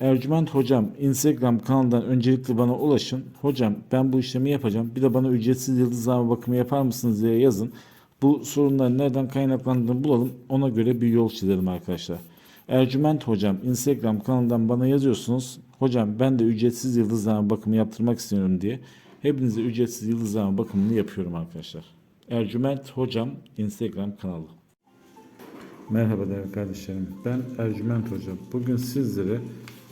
Ercüment Hocam Instagram kanalından öncelikle bana ulaşın. Hocam ben bu işlemi yapacağım. Bir de bana ücretsiz yıldızlama bakımı yapar mısınız diye yazın. Bu sorunların nereden kaynaklandığını bulalım. Ona göre bir yol çizelim arkadaşlar. Ercüment Hocam Instagram kanalından bana yazıyorsunuz. Hocam ben de ücretsiz yıldızlama bakımı yaptırmak istiyorum diye. Hepinize ücretsiz yıldızlama bakımını yapıyorum arkadaşlar. Ercüment Hocam Instagram kanalı. Merhaba değerli kardeşlerim. Ben Ercüment Hocam. Bugün sizlere